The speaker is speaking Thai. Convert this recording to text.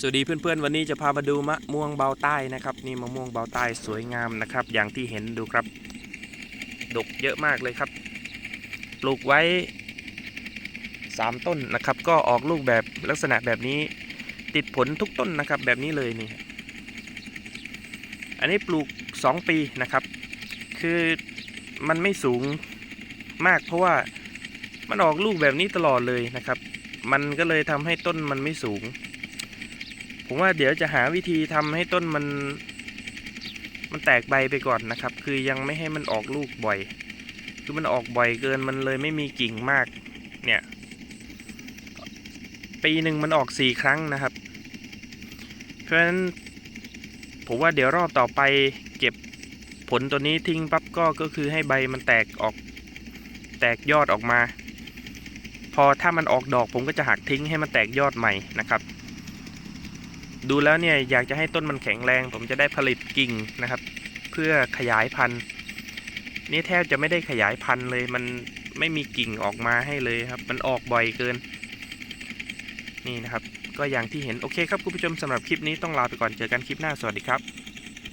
สวัสดีเพื่อนๆ วันนี้จะพามาดูมะม่วงเบาใต้นะครับนี่มะม่วงเบาใต้สวยงามนะครับ อย่างที่เห็นดูครับ ดกเยอะมากเลยครับ ปลูกไว้ 3 ต้นนะครับ ก็ออกลูกแบบลักษณะแบบนี้ติดผลทุกต้นนะครับ แบบนี้เลยนี่ อันนี้ปลูก 2 ปีนะครับ คือมันไม่สูงมากเพราะว่ามันออกลูกแบบนี้ตลอดเลยนะครับ มันก็เลยทำให้ต้นมันไม่สูง ผมว่าเดี๋ยวจะหาวิธีทำให้ต้นมัน มันแตกใบไปก่อนนะครับ คือยังไม่ให้มันออกลูกบ่อย คือมันออกบ่อยเกินมันเลยไม่มีกิ่งมาก เนี่ย ปีหนึ่งมันออกสี่ครั้งนะครับ เพราะฉะนั้น ผมว่าเดี๋ยวรอบต่อไปเก็บผลตัวนี้ทิ้งปั๊บก็ก็คือให้ใบมันแตกออกแตกยอดออกมา พอถ้ามันออกดอกผมก็จะหักทิ้งให้มันแตกยอดใหม่นะครับ ดูแล้วเนี่ยอยากจะให้ต้นมันแข็งแรง ผมจะได้ผลิตกิ่งนะครับ เพื่อขยายพันธุ์ นี่แทบจะไม่ได้ขยายพันธุ์เลย มันไม่มีกิ่งออกมาให้เลยครับ มันออกบ่อยเกิน นี่นะครับ ก็อย่างที่เห็นโอเคครับคุณผู้ชมสำหรับคลิปนี้ต้องลาไปก่อนเจอกันคลิปหน้าสวัสดีครับ